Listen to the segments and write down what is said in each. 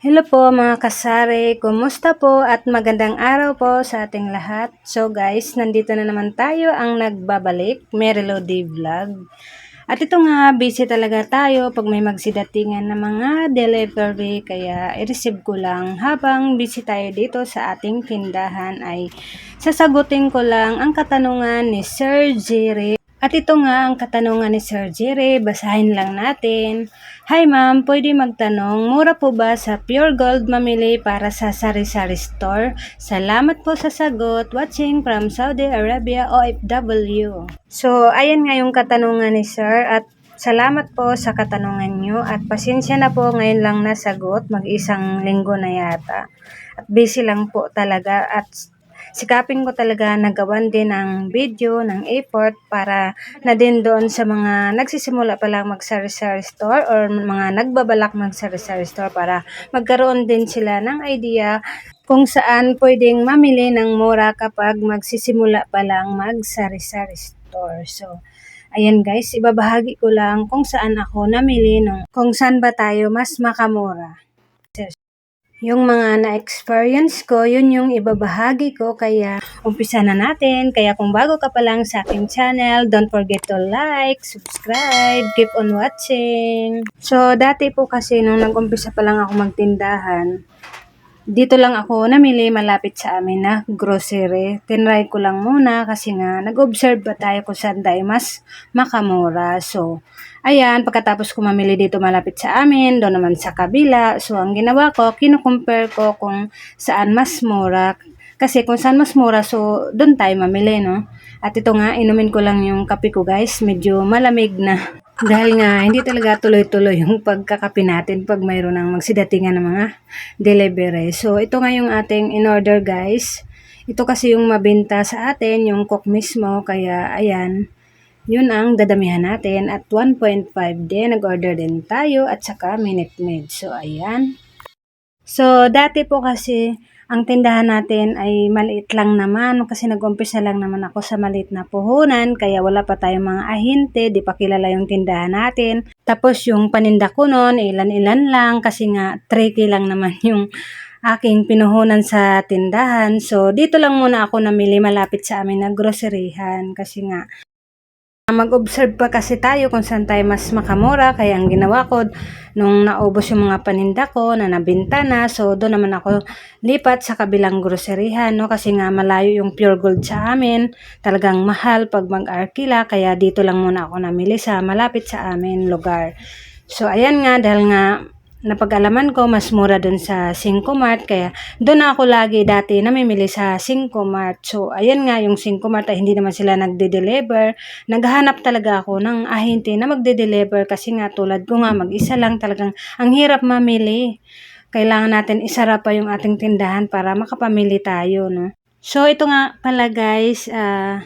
Hello po mga kasari, kumusta po at magandang araw po sa ating lahat. So guys, nandito na naman tayo ang nagbabalik, Merilo D Vlog. At ito nga, busy talaga tayo pag may magsidatingan na mga delivery, kaya i-receive ko lang. Habang busy tayo dito sa ating tindahan ay sasagutin ko lang ang katanungan ni Sir Jerry at ito nga ang katanungan ni Sir Jerry, basahin lang natin. Hi ma'am, pwede magtanong, mura po ba sa Pure Gold mamili para sa Sari-Sari Store? Salamat po sa sagot. Watching from Saudi Arabia OFW. So, ayan nga yung katanungan ni Sir at Salamat po sa katanungan nyo at pasensya na po ngayon lang nasagot, mag-isang linggo na yata. At busy lang po talaga at sikapin ko talaga nagawan din ng video, ng effort para na din doon sa mga nagsisimula pa lang mag-sari-sari store or mga nagbabalak mag-sari-sari store para magkaroon din sila ng idea kung saan pwedeng mamili ng mura kapag magsisimula pa lang mag-sari-sari store. So, Ayan guys, ibabahagi ko lang kung saan ako namili nung kung saan ba tayo mas makamura. Yung mga na-experience ko, yun yung ibabahagi ko. Kaya umpisa na natin. Kaya kung bago ka pa lang sa aking channel, don't forget to like, subscribe, keep on watching. So, dati po kasi nung nag-umpisa pa lang ako magtindahan, dito lang ako namili malapit sa amin na grocery. Tinry ko lang muna kasi nga nag-observe ba tayo kung saan tayo mas makamura. So, ayan, pagkatapos ko mamili dito malapit sa amin, doon naman sa kabila. So, ang ginawa ko, kinukumpare ko kung saan mas mura. Kasi kung saan mas mura, so doon tayo mamili, no? At ito nga, inumin ko lang yung kape ko guys. Medyo malamig na. Dahil nga, hindi talaga tuloy-tuloy yung pagkakapi natin pag mayroon ng magsidatingan ng mga delivery. So, ito nga yung ating in-order guys. Ito kasi yung mabenta sa atin, yung cook mismo. Kaya, ayan, yun ang dadamihan natin. At 1.5 din, nag-order din tayo. At saka Minute Maid. So, ayan. So, dati po kasi, ang tindahan natin ay maliit lang naman kasi nag-umpisa lang naman ako sa maliit na puhunan kaya wala pa tayong mga ahinte, di pa kilala yung tindahan natin. Tapos yung paninda ko noon, ilan-ilan lang kasi nga tricky lang naman yung aking pinuhunan sa tindahan. So, dito lang muna ako namili malapit sa amin na groceryhan kasi nga Mag-observe pa kasi tayo kung saan tayo mas makamura. Kaya ang ginawa ko, nung naubos yung mga paninda ko na nabinta na, so doon naman ako lipat sa kabilang groceryhan, no? Kasi nga malayo yung pure gold sa amin. Talagang mahal pag mag-arkila. Kaya dito lang muna ako namili sa malapit sa amin lugar. So, ayan nga, dahil nga napag-alaman ko, mas mura dun sa 5 Mart. Kaya doon ako lagi dati namimili sa 5 Mart. So, ayan nga, yung 5 Mart ay hindi naman sila nagde-deliver. Naghahanap talaga ako ng ahente na magde-deliver kasi nga tulad ko nga, mag-isa lang talagang ang hirap mamili. Kailangan natin isara pa yung ating tindahan para makapamili tayo, no? So, ito nga pala guys, uh,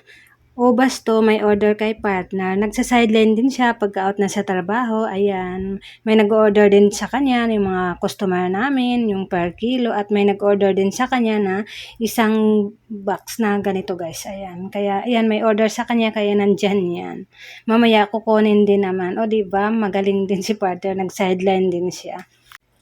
o basto, may order kay partner. Nagsa-sideline din siya pagka-out na sa trabaho. Ayan. May nag-order din sa kanya, yung mga customer namin, yung per kilo. At may nag-order din sa kanya na isang box na ganito guys. Ayan. Kaya, ayan, may order sa kanya, kaya nandyan yan. Mamaya kukunin din naman. O, ba Magaling din si partner. Nag-sideline din siya.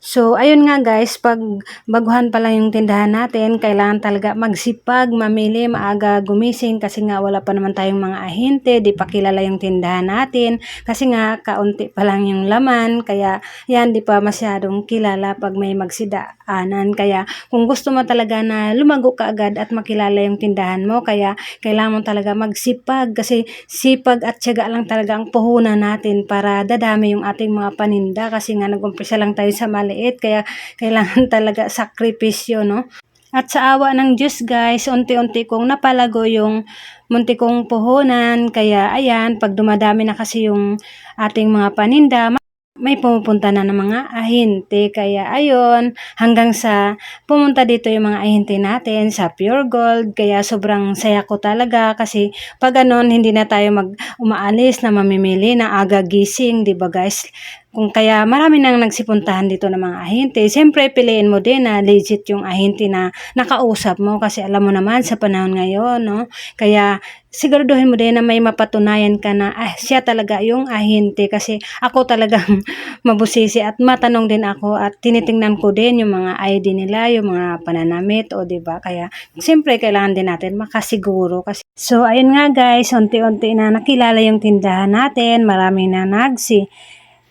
So, ayun nga guys, pag baguhan pa lang yung tindahan natin, kailangan talaga magsipag, mamili, maaga gumising kasi nga wala pa naman tayong mga ahente, di pa kilala yung tindahan natin kasi nga kaunti pa lang yung laman, kaya yan di pa masyadong kilala pag may magsidaanan. Kaya kung gusto mo talaga na lumago ka agad at makilala yung tindahan mo, kaya kailangan mo talaga magsipag kasi sipag at tiyaga lang talaga ang puhunan natin para dadami yung ating mga paninda kasi nga nag-umpisa lang tayo sa mali maliit kaya kailangan talaga sakripisyo no at sa awa ng Diyos guys, unti-unti kong napalago yung munti kong puhunan. Kaya ayan, pag dumadami na kasi yung ating mga paninda, may pumupunta na ng mga ahente. Kaya ayun, hanggang sa pumunta dito yung mga ahente natin sa Pure Gold. Kaya sobrang saya ko talaga kasi pag ganon, hindi na tayo mag umaalis na mamimili na aga gising, di ba guys? Kung kaya marami nang nagsipuntahan dito ng mga ahente. Siyempre, piliin mo din na legit yung ahente na nakausap mo kasi alam mo naman sa panahon ngayon, no? Kaya siguraduhin mo din na may mapatunayan ka na ah, siya talaga yung ahente kasi ako talagang mabusisi at matanong din ako at tinitingnan ko din yung mga ID nila, yung mga pananamit o 'di ba? Kaya siyempre kailangan din natin makasiguro kasi So ayun nga guys, unti-unti na nakilala yung tindahan natin, marami na nagsi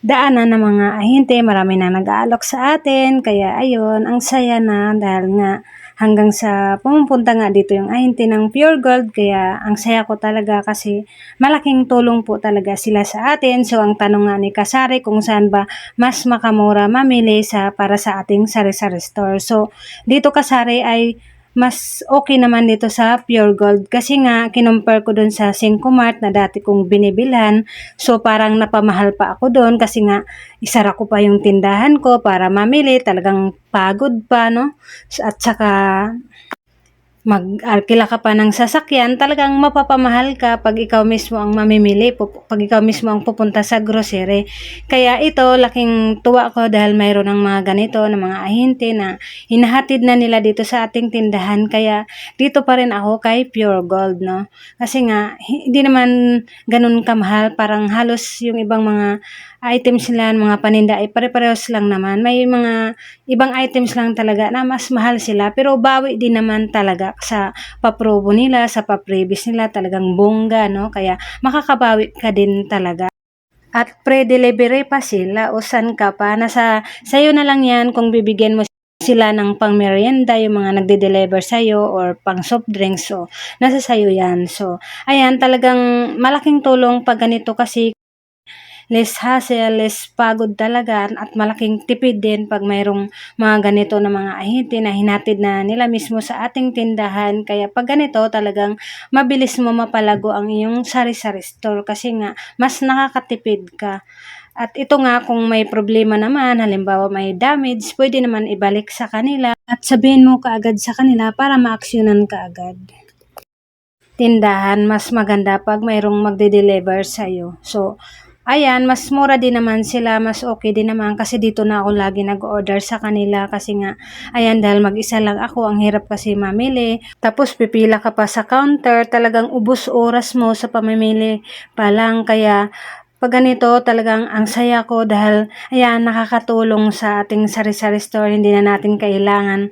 daanan ng mga ahente, marami na nag-aalok sa atin, kaya ayun, ang saya na dahil nga hanggang sa pumupunta nga dito yung ahente ng Pure Gold, kaya ang saya ko talaga kasi malaking tulong po talaga sila sa atin. So ang tanong nga ni Kasari kung saan ba mas makamura mamili sa para sa ating sari-sari store. So dito Kasari ay mas okay naman dito sa Pure Gold. Kasi nga kinumpare ko dun sa Cinco Mart na dati kong binibilhan. So parang napamahal pa ako doon kasi nga isara ko pa yung tindahan ko para mamili. Talagang pagod pa no? At saka mag-arkila ka pa ng sasakyan, talagang mapapamahal ka pag ikaw mismo ang mamimili, pag ikaw mismo ang pupunta sa grocery. Kaya ito, laking tuwa ko dahil mayroon ng mga ganito, ng mga ahente na hinahatid na nila dito sa ating tindahan. Kaya dito pa rin ako kay Pure Gold, no? Kasi nga, hindi naman ganun kamahal, parang halos yung ibang mga items nila, mga paninda ay pare-parehos lang naman. May mga ibang items lang talaga na mas mahal sila pero bawi din naman talaga sa paprobo nila, sa paprevis nila talagang bongga, no? Kaya makakabawi ka din talaga. At pre-delivery pa sila o san ka pa. Nasa sayo na lang yan kung bibigyan mo sila ng pang merienda, yung mga nagde-deliver sa'yo or pang soft drinks. So, nasa sayo yan. So, ayan, talagang malaking tulong pag ganito kasi less hassle, less pagod talaga at malaking tipid din pag mayroong mga ganito na mga ahente na hinatid na nila mismo sa ating tindahan. Kaya pag ganito talagang mabilis mo mapalago ang iyong sari-sari store kasi nga mas nakakatipid ka. At ito nga kung may problema naman, halimbawa may damage, pwede naman ibalik sa kanila at sabihin mo kaagad sa kanila para maaksyonan ka agad tindahan, mas maganda pag mayroong magde-deliver sa'yo. So, ayan, mas mura din naman sila, mas okay din naman kasi dito na ako lagi nag-order sa kanila kasi nga, ayan, dahil mag-isa lang ako, ang hirap kasi mamili. Tapos pipila ka pa sa counter, talagang ubos oras mo sa pamimili pa lang, kaya pag ganito, talagang ang saya ko dahil ayan, nakakatulong sa ating sari-sari store. Hindi na natin kailangan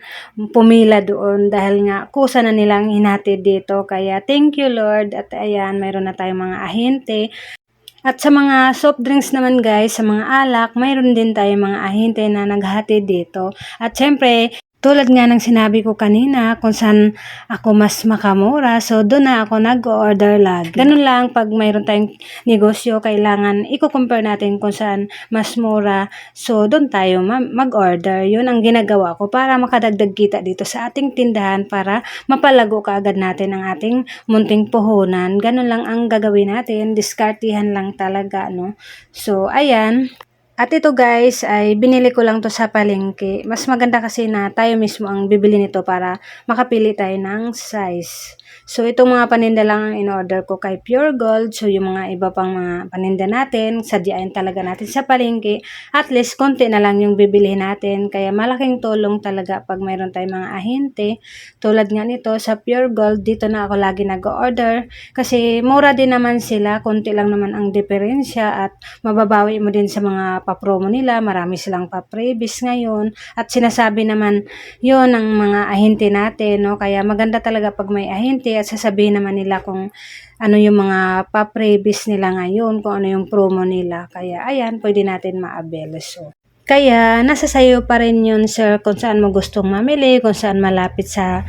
pumila doon dahil nga kusa na nilang hinatid dito. Kaya thank you Lord at ayan, mayroon na tayong mga ahente. At sa mga soft drinks naman guys, sa mga alak, mayroon din tayong mga ahente na naghatid dito. At syempre, tulad nga ng sinabi ko kanina, kung saan ako mas makamura, so doon na ako nag-order lagi. Ganun lang, pag mayroon tayong negosyo, kailangan i-compare natin kung saan mas mura, so doon tayo ma- mag-order. Yun ang ginagawa ko para makadagdag kita dito sa ating tindahan para mapalago kaagad natin ang ating munting puhunan. Ganun lang ang gagawin natin, diskartihan lang talaga, no? So, ayan. At ito guys ay binili ko lang to sa palengke. Mas maganda kasi na tayo mismo ang bibili nito para makapili tayo ng size. So itong mga paninda lang ang in-order ko kay Pure Gold. So yung mga iba pang mga paninda natin, sadyain talaga natin sa palengke. At least konti na lang yung bibili natin. Kaya malaking tulong talaga pag mayroon tayong mga ahente. Tulad nga nito sa Pure Gold, dito na ako lagi nag-order. Kasi mura din naman sila, konti lang naman ang diferensya at mababawi mo din sa mga papromo nila. Marami silang pa-previs ngayon. At sinasabi naman yon ng mga ahente natin. No? Kaya maganda talaga pag may ahente at sasabihin naman nila kung ano yung mga pa-previs nila ngayon, kung ano yung promo nila. Kaya ayan, pwede natin ma-avail. So, kaya nasa sayo pa rin yun sir kung saan mo gustong mamili, kung saan malapit sa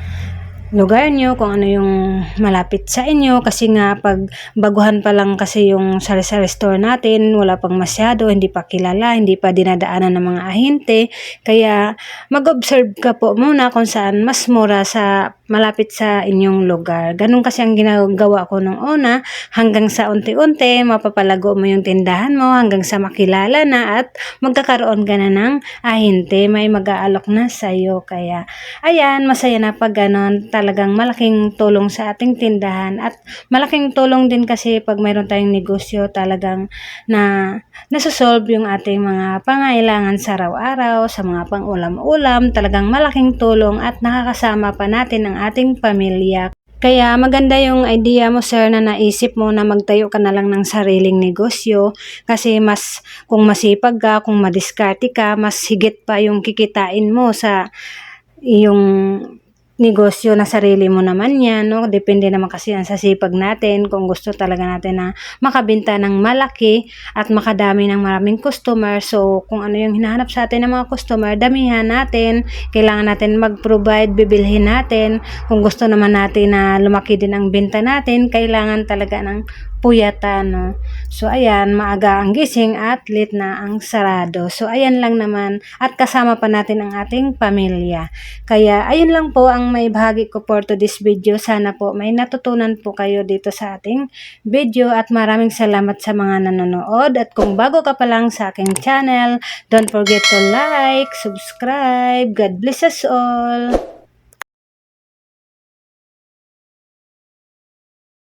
lugar nyo, kung ano yung malapit sa inyo. Kasi nga, pag baguhan pa lang kasi yung sari-sari store natin, wala pang masyado, hindi pa kilala, hindi pa dinadaanan ng mga ahente. Kaya, mag-observe ka po muna kung saan mas mura sa malapit sa inyong lugar. Ganun kasi ang ginagawa ko nung una hanggang sa unti-unti mapapalago mo yung tindahan mo hanggang sa makilala na at magkakaroon ka na ng ahinte. May mag-aalok na sa'yo. Kaya ayan, masaya na pag ganon. Talagang malaking tulong sa ating tindahan at malaking tulong din kasi pag mayroon tayong negosyo talagang na nasosolve yung ating mga pangailangan sa araw-araw, sa mga pang-ulam-ulam, talagang malaking tulong at nakakasama pa natin ang ating pamilya. Kaya maganda yung idea mo sir na naisip mo na magtayo ka na lang ng sariling negosyo kasi mas kung masipag ka, kung madiskarte ka, mas higit pa yung kikitain mo sa yung negosyo na sarili mo naman yan, no? Depende naman kasi yan sa sipag natin kung gusto talaga natin na makabenta ng malaki at makadami ng maraming customer. So, kung ano yung hinahanap sa atin ng mga customer, damihan natin. Kailangan natin mag-provide, bibilhin natin. Kung gusto naman natin na lumaki din ang benta natin, kailangan talaga ng puyatan, no? So, ayan, maaga ang gising at late na ang sarado. So, ayan lang naman. At kasama pa natin ang ating pamilya. Kaya, ayun lang po ang may bahagi ko for to this video. Sana po may natutunan po kayo dito sa ating video at maraming salamat sa mga nanonood. At kung bago ka pa lang sa aking channel, don't forget to like, subscribe. God bless us all.